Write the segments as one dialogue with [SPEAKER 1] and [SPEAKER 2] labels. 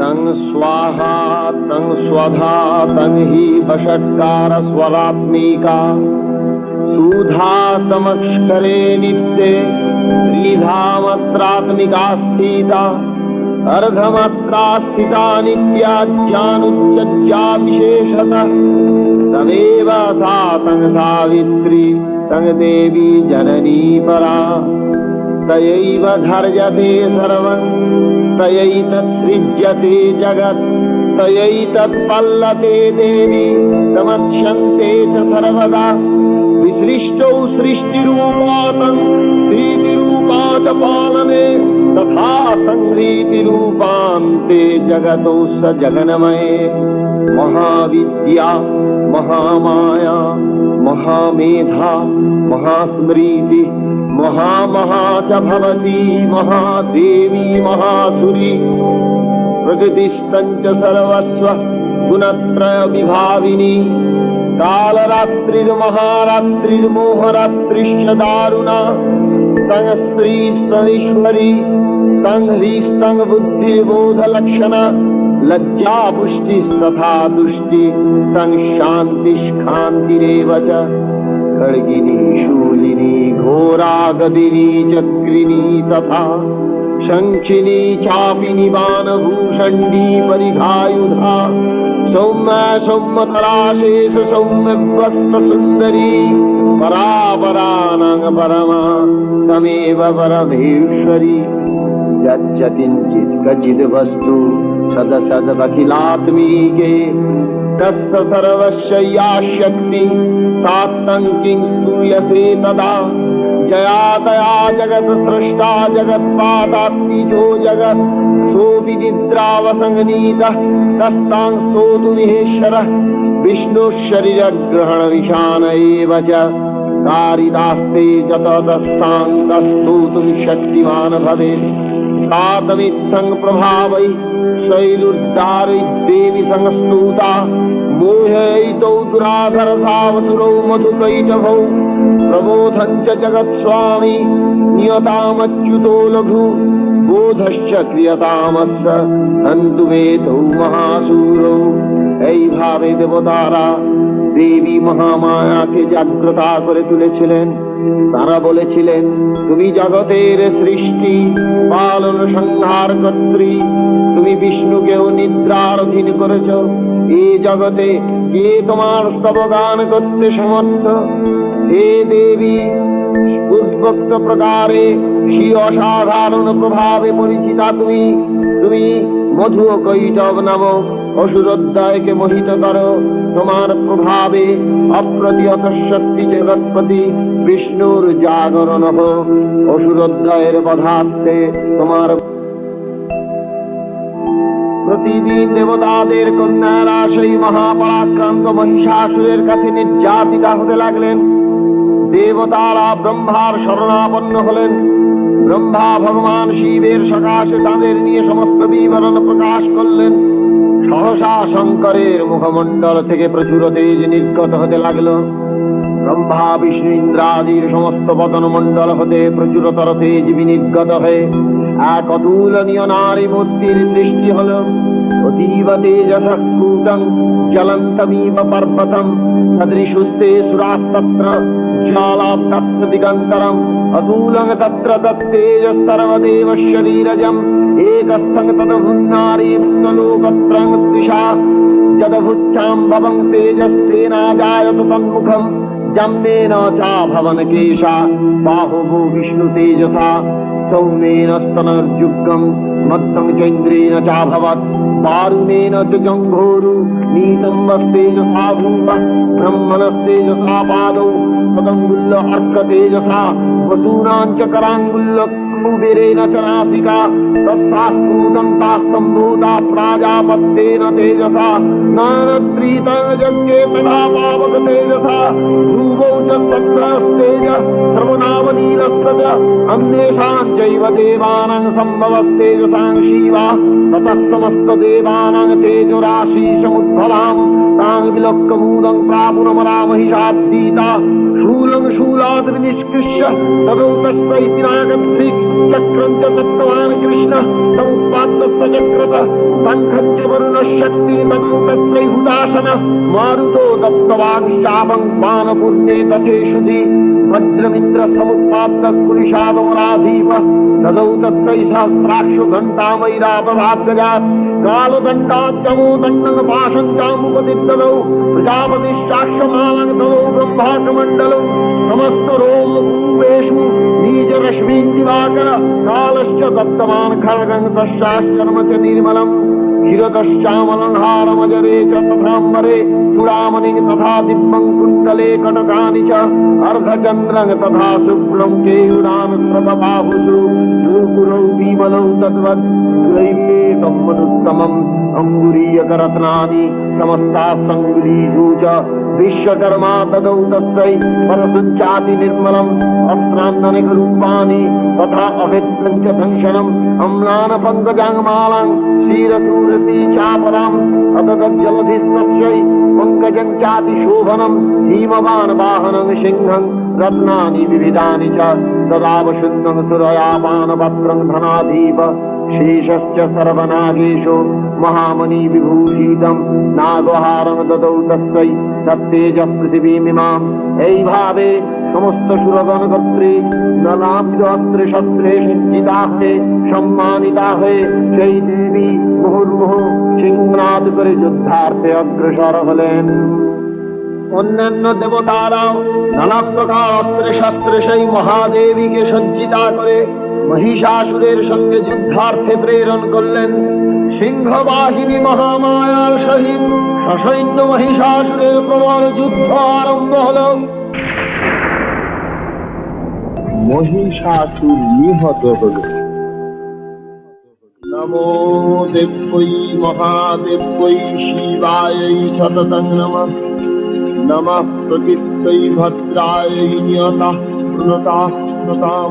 [SPEAKER 1] तं स्वाहा तं स्वधा तं हि वषट्कार स्वरात्मिका। सुधा समक्षरे नित्ये, त्रिधामत्रात्मिका स्थिता। अर्धमात्रा स्थिता नित्या ज्ञानुच्चज्या विशेषतः। तमेव सा तं सावित्री तं देवी जननी परा। तयैव धर्यते तयैतत्सृज्यते जगत्। तयैतत्पल्लते देवी समक्ष्यन्ते च सर्वदा। विसृष्टौ सृष्टिरूपातं प्रीतिरूपा च पालने तथा संह्रीतिरूपान्ते जगतौ स जगन्मये। महाविद्या महामाया महामेधा महास्मृति महामहा च भवती महादेवी महासुरी प्रकृतिस्तञ्च सर्वस्व गुणत्रय विभाविनी कालरात्रिर्महारात्रिर्मोहरात्रिश्च दारुणा। तं स्त्री स्तनीश्वरी तं ह्रीस्तं बुद्धिर्बोधलक्षणा लज्जा पुष्टिस्तथा तुष्टि तं शान्तिष्खान्तिरेव च खड्गिनी शूलिनी घोरा गदिनी चक्रिणी तथा शङ्खिनी चापिनी बाणभूषण्डी परिघायुधा सौम्य सौम्यतराशेष सौम्यवस्थ सुन्दरी परापरानाङ् परमा तमेव परमेश्वरी। यच्चकिञ्चित् क्वचिद् वस्तु सदसदखिलात्मीके तस्य सर्वस्य या शक्ति सात्तं किं स्तूयसे तदा। जया तया जगत् सृष्टा जगत्पादात्मिजो जगत् सोऽपि निद्रावसङ्गनीतः तस्तां स्तोतुमिहेश्वरः विष्णुः शरीरग्रहणविशान एव च कारिदास्ते च ततस्तान्तस्तोतुं शक्तिमान् भवेत् तातमित्सङ्प्रभावै शैलुर्दारै देवि संस्नुता गोहयैतौ दुराधरसावतुरौ मधुकैटभौ प्रबोधम् च जगत्स्वामी नियतामच्युतो लघु बोधश्च क्रियतामस्र हन्तुवेतौ महासूरौ। ऐ भावे देवतारा দেবী মহামায়াকে জাগ্রতা করে তুলেছিলেন। তারা বলেছিলেন, তুমি জগতের সৃষ্টি, পালন সংহার কর্ত্রী। তুমি বিষ্ণুকেও নিদ্রার অধীন করেছ। এই জগতে কে তোমার স্তবগান করতে সমর্থ? হে দেবী, উদ্ভক্ত প্রকারে সি অসাধারণ প্রভাবে পরিচিতা তুমি। তুমি মধু কৈটব নামক অসুরোদ্দয়কে মোহিত করো। তোমার প্রভাবে অপ্রতিহত শক্তি জগৎপতি বিষ্ণুর জাগরণ হোক। অসুরোদ্দয়ের বধার্থে তোমার প্রতিদিন দেবতাদের কন্যারা সেই মহাপরাক্রান্ত মহিষাসুরের কাছে নির্যাতিতা হতে লাগলেন। দেবতারা ব্রহ্মার শরণাপন্ন হলেন। ব্রহ্মা ভগবান শিবের সকাশে তাদের নিয়ে সমস্ত বিবরণ প্রকাশ করলেন। সহসা শঙ্করের মুখমণ্ডল থেকে প্রচুর তেজ নির্গত হতে লাগল। ব্রহ্মা, বিষ্ণু ইন্দ্রাদির সমস্ত বদন মণ্ডল হতে প্রচুরতর তেজ বিনির্গত হয়ে এক অতুলনীয় নারী মূর্তির সৃষ্টি হল। অতীব তেজসূতং জ্বলন্তমিব পর্বতম, সদৃশুস্তে সুরাস্তত্র। लात् कस्य तत्र दत्तेजः सर्वदेव शरीरजम् एकस्थ तदभुन्नारी भुन्नलोकत्रा जदभुच्छाम् भवम् तेजस्तेनाजायतु सन्मुखम् जम्मे न चा केशा बाहु भो विष्णुतेजसा সৌমেন স্তনর্যুগম মত্তং চৈন্দ্রেণ চাভবত পারুণেন চ জঙ্ঘোরু নীতম বস্তেন সাভূত ব্রহ্মণস্তেন সাপাদৌ পতঙ্গুল্ল অর্কতেজসা বসূনাঞ্চ করাঙ্গুল্ল शम्भुवीरेण च नासिका। तस्मात्पूतं तास्तं प्राजापत्येन तेजसा। नानद्रीता यज्ञे तथा पावकतेजसा। ध्रुवौ च चक्रस्तेज सर्वनामनीलस्य च अन्येषाञ्चैव देवानां सम्भवस्तेजसां शिवा। ततः समस्तदेवानां तेजुराशीषमुद्भवाम् तां विलक्कमूलं प्रापुरमरामहिषाब्दीता शूलं शूलाद्रिनिष्कृष्य, तदौ तस्मै नागच्छेत् ಚಕ್ರಂತ ತತ್ವಾನ್ ಕೃಷ್ಣ ಸಂಪಾತ್ಮ ಸಜಕೃತ ಸಂಘಕ್ಕೆ ವರುಣ ಶಕ್ತಿ ಮಂತಸ್ಮೈ ಹುದಾಸನ ಮಾರುತೋ ದತ್ತವಾನ್ ಶಾಪಂ ಪಾನಪೂರ್ಣೆ ತಥೇಷುಧಿ ವಜ್ರಮಿತ್ರ ಸಮುತ್ಪಾಪ್ತ ಕುರಿಷಾದಮರಾಧೀಪ ತದೌ ತತ್ರೈ ಸಹಸ್ರಾಕ್ಷು ಘಂಟಾಮೈರಾಪಭಾಗಜಾ ಕಾಲದಂಡಾತ್ಮೋ ದಂಡನ ಪಾಶಂಚಾಮುಪದಿದ್ದಲೌ ಪ್ರಜಾಪತಿ ಶಾಕ್ಷಮಾಲಂಗತಲೌ ಬ್ರಹ್ಮಾಂಡ ಮಂಡಲೌ ಸಮಸ್ತ ರೋಮ बीजरश्मीन् दिवाकर कालश्च दत्तवान् खड्गं तस्याश्चर्म च निर्मलम् क्षीरतश्चामलहारमजरे च तथाम्बरे चूडामणिं तथा दिव्यं कुण्डले कटकानि च अर्धचन्द्रं तथा शुक्लं केयुरानुस्रतबाहुषु शूकुरौ विमलौ तद्वत् दैवेदं मनुत्तमम् अङ्गुरीयकरत्नानि समस्तासङ्गुलीषु च विश्वकर्मा ददौ तस्यै परशुच्चाति निर्मलम् अस्त्रान्तनिकरूपाणि तथा अभेद्यं च भङ्क्षणम् अम्लान पङ्कजाङ्मालां स्मृति चापराम् अततज्जलधिस्तस्यै पङ्कजम् चातिशोभनम् भीमवान् वाहनम् सिंहम् रत्नानि विविधानि च तदावशुद्धम् सुरयामानपत्रम् धनाधीप शेषश्च सर्वनागेशो महामणि विभूषितम् नागहारं ददौ तस्यै तत्तेजः पृथिवीमिमाम् भावे সমস্ত সুরগণ গোত্রে নানাবিধ অস্ত্রে শস্ত্রে সজ্জিতা হয়ে, সম্মানিতা হয়ে, সেই দেবী মুহুর্মুহু সিংহনাদ করে যুদ্ধার্থে অগ্রসর হলেন। অন্যান্য দেবতারাও নানা প্রকার অস্ত্রে শস্ত্রে সেই মহাদেবীকে সজ্জিতা করে মহিষাসুরের সঙ্গে যুদ্ধার্থে প্রেরণ করলেন। সিংহবাহিনী মহামায়ার সহিত সসৈন্য মহিষাসুরের প্রবল যুদ্ধ আরম্ভ হল।
[SPEAKER 2] মহিষাসুর নিহত হল নমো দেব্যৈ মহাদেব্যৈ শিবায় সততং নমঃ নমঃ প্রকৃত্যৈ ভদ্রায় নিয়তঃ প্রণতাঃ প্রতাম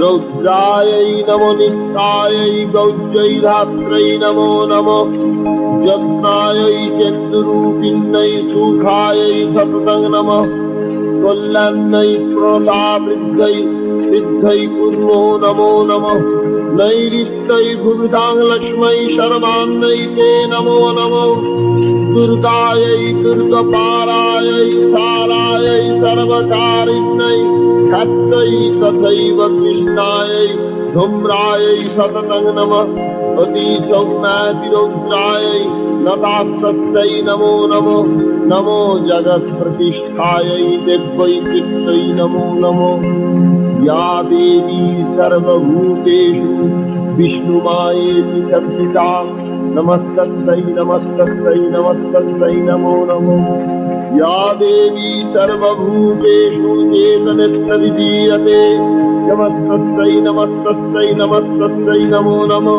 [SPEAKER 2] রৌদ্রায় নমো নিত্যায় গৌর্যৈরাত্রৈ নমো। নমঃ যত্নায় চেন্দুরূপিণ্যৈ সুখায় সততং নমঃ কল্যাণ নৈ প্রণতা বৃদ্ধই বৃদ্ধই পূর্ণ নমো নম নৈরিত্যই ভূমিতাং লক্ষ্মী শরদান্নৈতে নমো নম দুর্গাयै দুর্গপারাयै সারাयै সর্বকারিণ্যৈ ক্ষত্রৈ তথৈব কৃষ্ণাयै ধূম্রাयै সততং নম অতি চৌনাতিরৌদ্রাयै लतास्तत्यै नमो नमो नमो जगत्प्रतिष्ठायै देवै पित्रै नमो नमो। या देवी सर्वभूतेषु विष्णुमायेति विचर्चिता नमस्तस्यै नमस्तस्यै नमस्तस्यै नमो नमो। या देवी सर्वभूतेषु येतविधीयते नमस्तस्यै नमस्तस्यै नमस्तस्यै नमो नमो।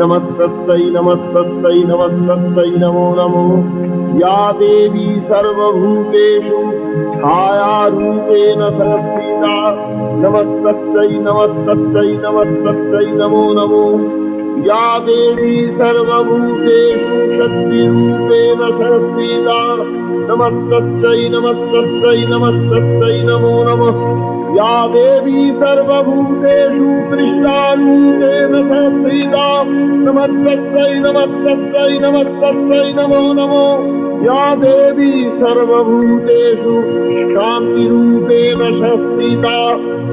[SPEAKER 2] नमस्तस्यै नमस्तस्यै नमस्तस्यै नमो नमो या देवी सर्वभूतेषु छायारूपेण संस्थिता नमस्तस्यै नमस्तस्यै नमस्तस्यै नमो नमो या देवी सर्वभूतेषु शक्तिरूपेण संस्थिता नमस्तस्यै नमस्तस्यै नमस्तस्यै नमो नमः या देवी सर्वभूतेषु कृष्णारूपेण संस्थिता नमस्तस्यै नमस्तस्यै नमस्तस्यै नमो नमो या देवी सर्वभूतेषु शान्तिरूपेण संस्थिता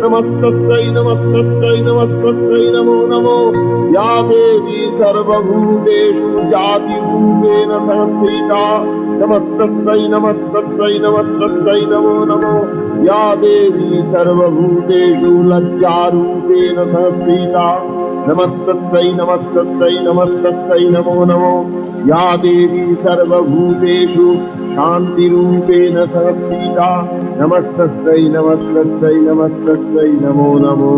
[SPEAKER 2] नमस्तस्यै नमस्तस्यै नमस्तस्यै नमो नमो या देवी सर्वभूतेषु जातिरूपेण संस्थिता नमस्तस्यै नमस्तस्यै नमस्तस्यै नमो नमो। या देवी सर्वभूतेषु लज्जारूपेण संस्थिता नमस्तस्यै नमस्तस्यै नमस्तस्यै नमो नमो। या देवी सर्वभूतेषु शान्तिरूपेण संस्थिता नमस्तस्यै नमस्तस्यै नमस्तस्यै नमो नमो।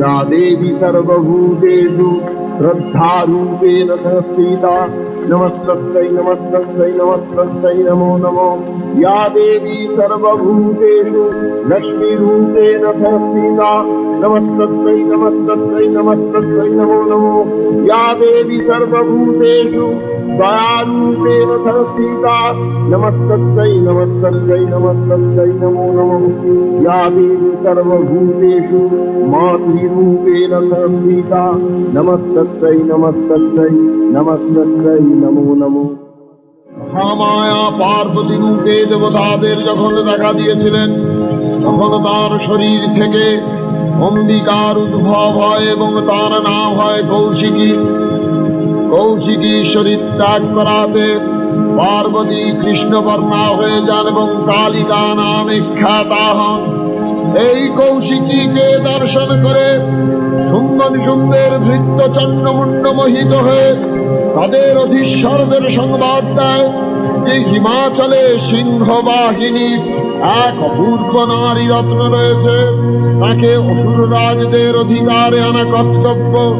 [SPEAKER 2] या देवी सर्वभूतेषु श्रद्धारूपेण संस्थिता नमस्तस्यै नमस्तस्यै नमस्तस्यै नमो नमो। या देवी सर्वभूतेषु लक्ष्मीरूपेण संस्थिता नमस्तस्यै नमस्तस्यै नमस्तस्यै नमो नमो। या देवी सर्वभूतेषु दयारूपेण संस्थिता नमस्तस्यै नमस्तस्यै नमस्तस्यै नमो नमः। या देवी सर्वभूतेषु मातृरूपेण संस्थिता नमस्तस्यै नमस्तस्यै নমস্তত্রই নমো নমো মহামায়া পার্বতী রূপে দেবতাদের যখন দেখা দিয়েছিলেন, তখন তার শরীর থেকে অম্বিকার উদ্ভব হয় এবং তার নাম হয় কৌশিকী। কৌশিকী শরীর ত্যাগ করাতে পার্বতী কৃষ্ণবর্ণা হয়ে যান এবং কালিকা নামে খ্যাতা হন। এই কৌশিকীকে দর্শন করে সুন্দর সুন্দর ভৃত্য চন্দ্রমুণ্ড মোহিত হয়ে তাদের অধীশ্বরদের সংবাদ দেয়। যে হিমাচলে সিংহ সিংহবাহিনী এক অপূর্ব নারী রত্ন রয়েছে। তাকে অসুর রাজদের অধিকারে আনা কর্তব্য।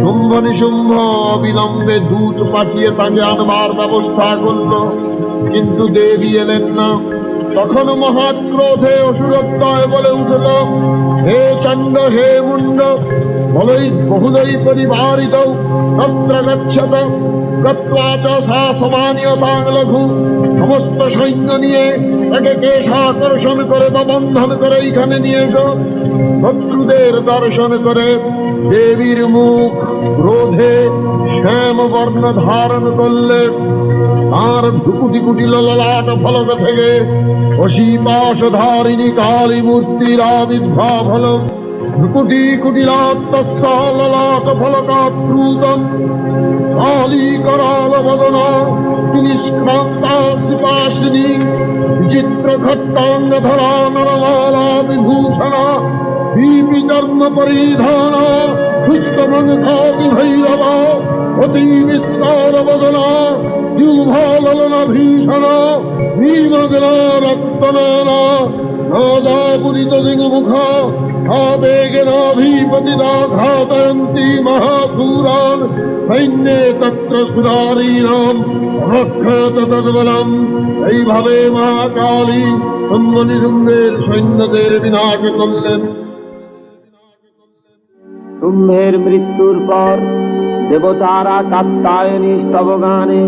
[SPEAKER 2] শুম্ভ নিশুম্ভ অবিলম্বে দূত পাঠিয়ে তাকে আনবার ব্যবস্থা করল। কিন্তু দেবী এলেন না। তখন মহাক্রোধে অসুরত্বয় বলে উঠল, হে চণ্ড হে মুন্ড বলই বহুলই পরিবারিত তত্র গচ্ছত গত্বা চ সা সমানীয়তাং লঘু সমস্ত সৈন্য নিয়ে তাকে কেশ আকর্ষণ করে বা বন্ধন করে এইখানে নিয়ে এসো শত্রুদের দর্শন করে দেবীর মুখ ক্রোধে শ্যাম বর্ণ ধারণ করলে তার ভুকুটি কুটি ললাট ফলক থেকে অশীপাশ ধারিণী কালী মূর্তির আবির্ভাব হল ভ্রুকুটি কুটিলাত্তলাট ফলকাপ্রুত আলি করাল বদনা তিনি শ্রান্তাশ্রিপাশিনী বিচিত্র খট্টাঙ্গ ধরা নরমালা বিভূষণা ভীপি চর্ম পরিধান সুস্থমন্থা বিভৈরবা অতি বিস্তার ভীষণ ভীমগ্না রাজা পুরিত মুখ ঘাতয়ন্তি মহাসুরান সৈন্যে তত্র সুরারীণাম রক্ষত তদ্বলম। এইভাবে মহাকালী সন্মনিরুঙ্গের সৈন্যদের বিনাশ করলেন।
[SPEAKER 1] শুম্ভের মৃত্যুর পর দেবতারা কাত্তায়নী স্তবগানে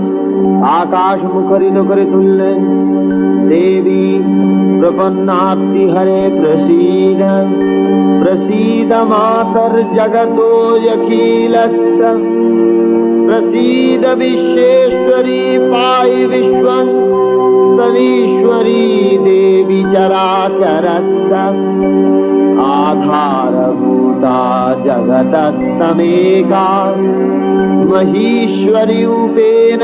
[SPEAKER 1] আকাশ মুখরিত করে তুললেন। দেবী प्रपन्नाप्ति हरे प्रसीद। प्रसीद मातर्जगतो यखीलत्स प्रसीद विश्वेश्वरी पायि विश्वन् सनीश्वरी देवि चराचरत्स आधारभूता जगतस्तमेका महीश्वरीरूपेण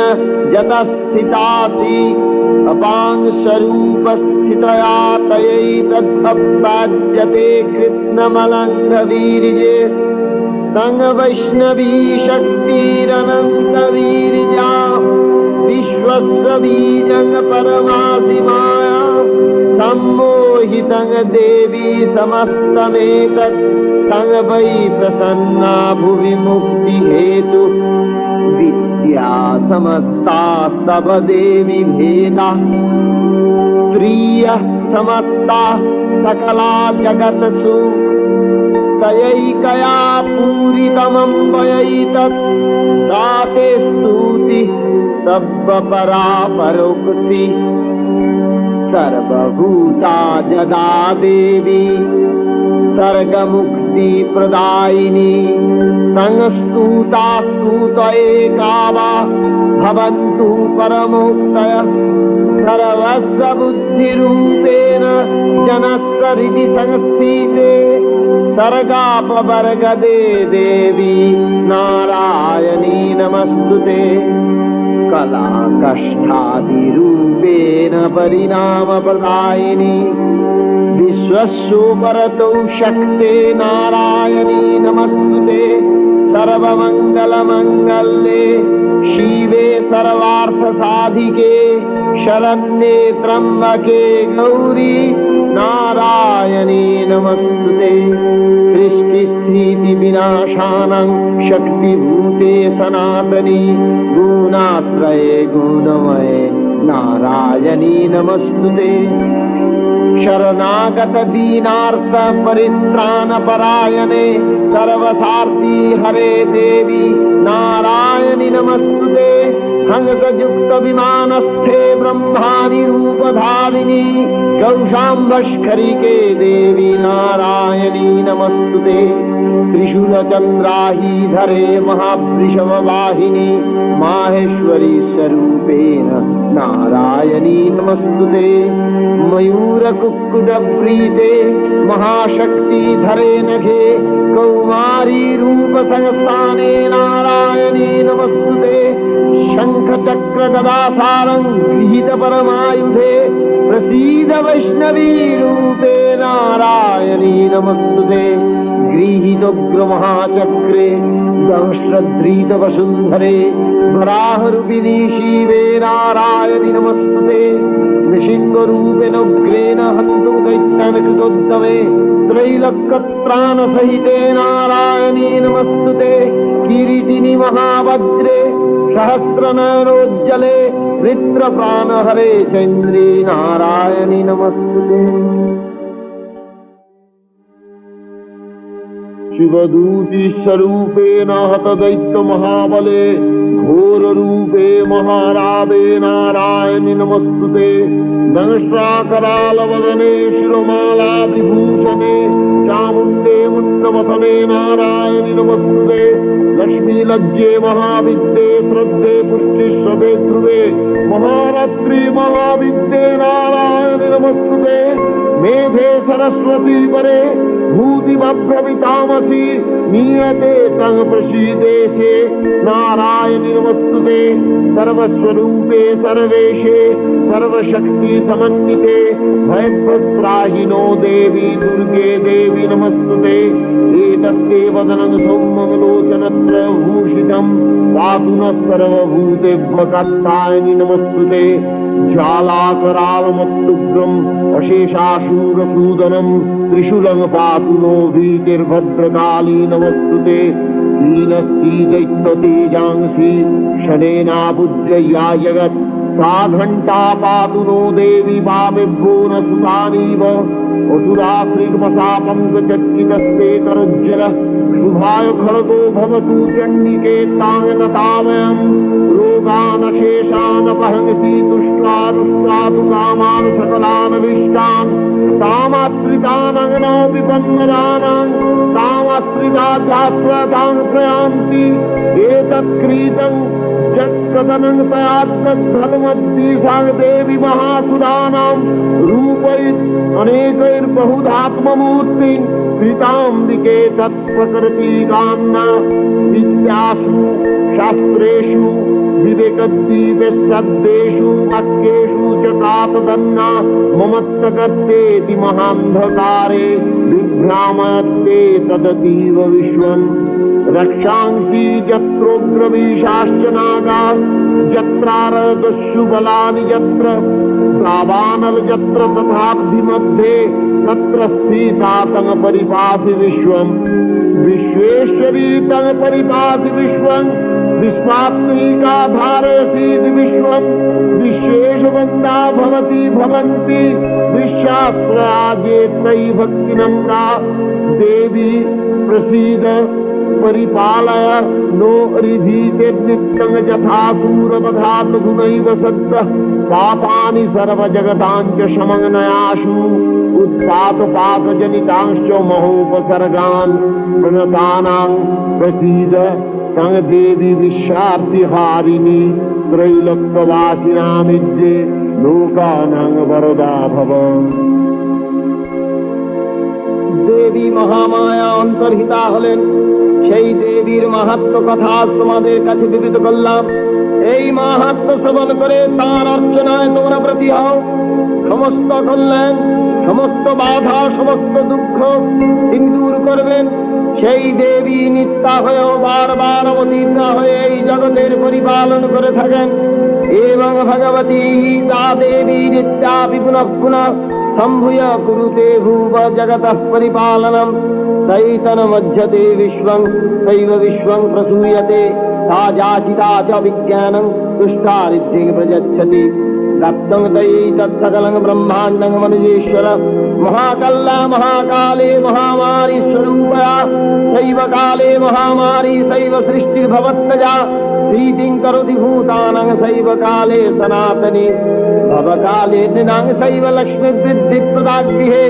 [SPEAKER 1] तयैतद्भप्ताज्यते कृत्स्नमलङ्घवीर्ये सङ्गवैष्णवी शक्तिरनन्तवीर्या विश्वस्य बीजं परमासि माया सम्मोहितं देवी समस्तमेतत् सङ्ग वै प्रसन्ना भुवि मुक्तिहेतु विद्या समस्ता सब देवी भेदा। स्त्रियः समस्ता सकला जगत्सु तयैकया पूरितमं वयैतत्। स्तुति सर्वपरा परोक्ति सर्वभूता जदा देवी सर्गमुक्तिप्रदायिनी संस्तूता स्तूत एका वा भवन्तु परमोक्तय सर्वस्य बुद्धिरूपेण जनस्वरिति संस्थिते सर्गापवर्गदे देवी नारायणी नमस्तुते कला कष्टादिरूपेण परिणामप्रदायिनी। विश्वस्योपरतौ शक्ते नारायणी नमस्तुते। सर्वमङ्गलमङ्गल्ये शिवे सर्वार्थसाधिके। शरण्ये त्र्यम्बके गौरी नारायणी नमस्तुते सृष्टिस्थितिविनाशानं शक्तिभूते सनातनी। गुणाश्रये गुणमये नारायणी नमस्तुते शरणागत दीनार्थ परित्राण परायणे सर्वसार्थी हरे देवी नारायणि नमस्तुते विमानस्थे ब्रह्मानि रूपधारिणि कौशाम्बष्करिके देवी नारायणी नमस्तुते त्रिशूलचन्द्राहीधरे महावृषभवाहिनी माहेश्वरी स्वरूपेण नारायणी नमस्तुते। मयूरकुक्कुटप्रीते महाशक्तिधरे नघे कौमारी रूपसंस्थाने नारायणी नमस्तुते। शङ्खचक्रगदासारं गृहीत परमायुधे प्रसीद वैष्णवी रूपे नारायणी नमस्तुते गृहीतोग्रमहाचक्रे दंश्रद्रीतवसुन्धरे वराहरूपिणी शिवे नारायणि नमस्तुते नृसिंहरूपेण उग्रेण हन्तु दैत्यानकृतोद्दमे त्रैलक्कत्राणसहिते नारायणी नमस्तुते। किरीटिनि महावज्रे सहस्रनयनोज्जले वृत्रप्राणहरे चन्द्री नारायणि नमस्तुते
[SPEAKER 2] स्वरूपेण हतदैत्य महाबले घोररूपे महारावे नारायणि नमस्तुते दंष्ट्राकरालवदने शिरोमाला विभूषणे चामुण्डे मुण्डमथने नारायणि नमस्तुते लक्ष्मीलज्जे महाविद्ये श्रद्धे पुष्टिश्वते ध्रुवे महारात्रि महाविद्ये नारायणि नमस्तुते मेधे सरस्वती परे भूतिमभ्रमितामसि नीयते तं प्रसीदेशे। नारायणि नमस्तुते सर्वस्वरूपे सर्वेशे सर्वशक्ति समन्विते। भयप्रत्राहिनो देवी दुर्गे देवी नमस्तुते। एतत्ते वदनं सौम्यलोचनत्र भूषितं। पातु नः सर्वभूतेभ्यकर्तायनि नमस्तुते ज्वालाकरालमत्तुग्रम् अशेषाशूरसूदनं त्रिशूलं पातु नो भीतिर्भद्रकाली नमस्तुते हीनस्तीदैत्यतेजांसि शनेनाबुद्रया जगत् सा घण्टा पातु नो देवी वामिभ्यो न सुतानीव असुराश्रीमसापङ्कचर्चितस्ते करुज्जल शुभाय खड्गो भवतु चण्डिके ताङ्गतामयम् रोगानशेषानपहंसि तुष्ट्वादुष्ट्वादु कामान् सकलानविष्टान् तामाश्रितानग्नो विपन्नदानान् तामाश्रिताध्यात्मतान् प्रयान्ति एतत्क्रीतम् देवी महासुराणां रूपैः अनेकैर्बहुधात्ममूर्ति कृताम्बिके विद्यासु शास्त्रेषु विवेकद्वीपे सद्देषु वाक्येषु च कातदन्ना ममत्तकर्तेति महान्धकारे विभ्रामयत्ते तदतीव विश्वम्। रक्षांसि यत्रोग्रवीशाश्च नागा यत्रारदस्यु बलानि यत्र दावानल यत्र तथाब्धिमध्ये तत्र परिपासि विश्वम् विश्वेश्वरी तङ् परिपासि विश्वम् विश्वात्मिका धारयसीति विश्वम् विश्वेशवन्ता भवति भवन्ति विश्वास्त्राजे तयि भक्तिनम्रा देवी प्रसीद परिपालय नो रिधीते नित्यं यथा सूरवधात् गुणैव सद्यः पापानि सर्वजगताञ्च शमनयाशु उत्पातपाकजनितांश्च महोपसर्गान् प्रणतानां प्रसीद तं देवी विश्वार्तिहारिणि त्रैलोक्यवासिनामिज्ये लोकानां वरदा भव
[SPEAKER 1] দেবী মহামায়া অন্তর্হিতা হলেন সেই দেবীর মাহাত্ম কথা তোমাদের কাছে বিবৃত করলাম। এই মাহাত্ম শ্রবণ করে তার অর্চনায় তোমরা প্রতি হও। সমস্ত কল্যাণ, সমস্ত বাধা, সমস্ত দুঃখ তিনি দূর করবেন। সেই দেবী নিত্যা হয়েও বারবার অবতীর্ণ হয়ে এই জগতের পরিপালন করে থাকেন। এবং ভগবতী তা দেবী নিত্যা পুনঃ পুনঃ सम्भूय कुरुते भूव जगतः परिपालनम् चैतनमध्यते विश्वम् सैव विश्वम् प्रसूयते। सा जाचिता च विज्ञानम् तुष्टारिद्धि प्रयच्छति दत्तं तैतत्सकलं ब्रह्माण्डं मनुजेश्वर महाकल्ला महाकाले महामारी स्वरूपया सैव काले महामारी सैव सृष्टिर्भवत्तजा प्रीतिं करोति भूतानं सैव काले सनातने भवकाले दिनां सैव लक्ष्मीवृद्धिप्रदागृहे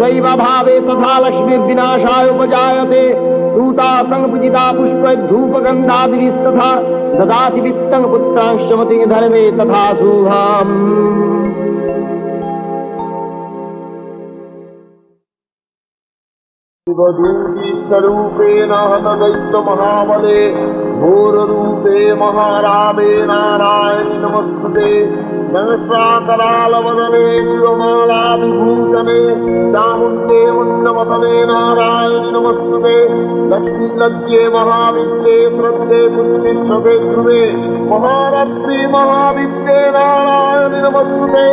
[SPEAKER 1] सैव भावे तथा लक्ष्मीर्विनाशाय उपजायते दूतासङ्गपूजिता पुष्पधूपगन्धादिभिस्तथा ददाति वित्तं पुत्रां शमति धर्मे तथा शुभाम्
[SPEAKER 2] स्वरूपेण हतदैत्यमहाबले घोररूपे महारामे नारायणि नमस्ते नमस्कारालवदने विवमालाभिभूषणे चामुण्डे मुण्डमतने नारायणि नमस्ते लक्ष्मीलज्जे महाविद्ये वृद्धे पुण्यश्वते ध्रुवे महारत्रि महाविद्ये नारायणि नमस्ते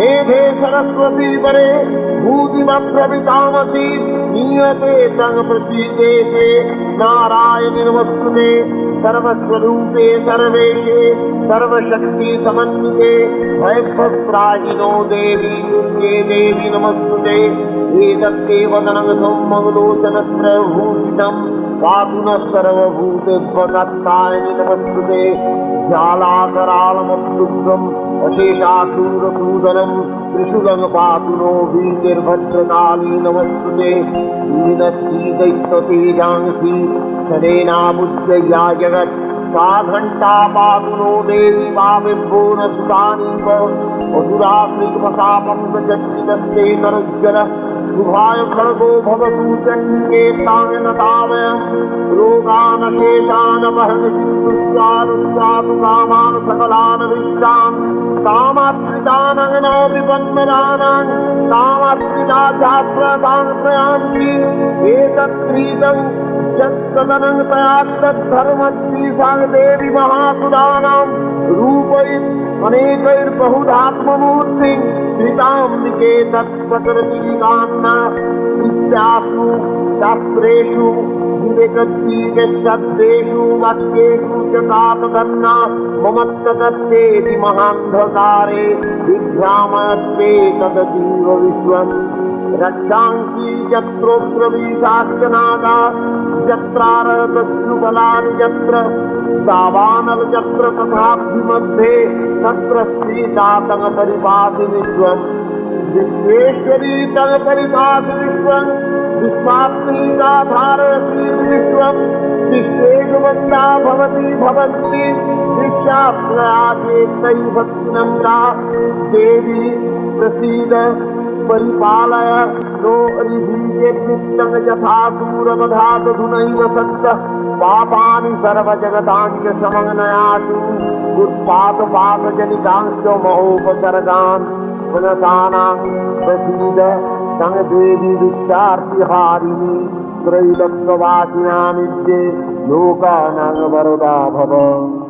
[SPEAKER 2] मेघे सरस्वती परे भूतिमप्रवितामसि नीयते तङ् प्रसीदेशे नारायणि नमस्ते सर्वस्वरूपे सर्वेशे सर्वशक्ति समन्विते भयभस्त्राहिनो देवी दुर्गे देवी नमस्ते एतत्ते वदनं सौमलोचनत्रभूषितम् पातु नः सर्वभूतेभ्यकर्तायनि नमस्ते ज्वालाकरालमब्दुग्धम् अशेषासूरसूदनम् त्रिशूलं पातु नो वीर्भद्रकाली नमस्ते ीनस्तीदैत्यतेजांसि शनेनाबुद्धया जगत् सा घण्टा पातु नो देवी पामिभो न सुतानीव असुरात्मिकमसापं सजन्निदस्ते नरुज्जल शुभाय खड्गो भवतु चित्तुस्यानुस्यातु कामान् सकलान् विश्रान् कामात्रितानगनापि पन्मनानान् कामात्रिता छात्रतान् प्रयान्ति एतत्प्रीतम् यत्सदनं तयात्तद्धर्मश्रीसाङ्गदेवी महासुदानाम् रूपैः श्रिताम्बिके तत्प्रकृतिकान्न विद्यासु शास्त्रेषु विवेकजीवशब्देषु वाक्येषु च कापकर्णा ममत्तकस्तेति महान्धकारे विभ्रामस्ते तदतीव विश्वम् रक्षांसि यत्रोग्रवीशाश्चनादा यत्रारतस्युबलानि यत्र विश्वम् विश्वात्मीकाधारयति विश्वम् विश्वेषु वन्दा भवति भवन्ति शिक्षाप्रयाचेत्तै भक्तिनम्रा। देवी प्रसीद परिपालय नो रिभीजेत्तिष्ठं यथा दूरवधातधुनैव सत्तः। पापानि सर्वजगताञ्च समग्नयातु उत्पातपातजनितांश्च महोपसर्गान्। पुनसानां प्रसीद संदेवी विचार्तिहारिणि त्रैलोक्यवासिनामिद्ये लोकानां वरदा भव।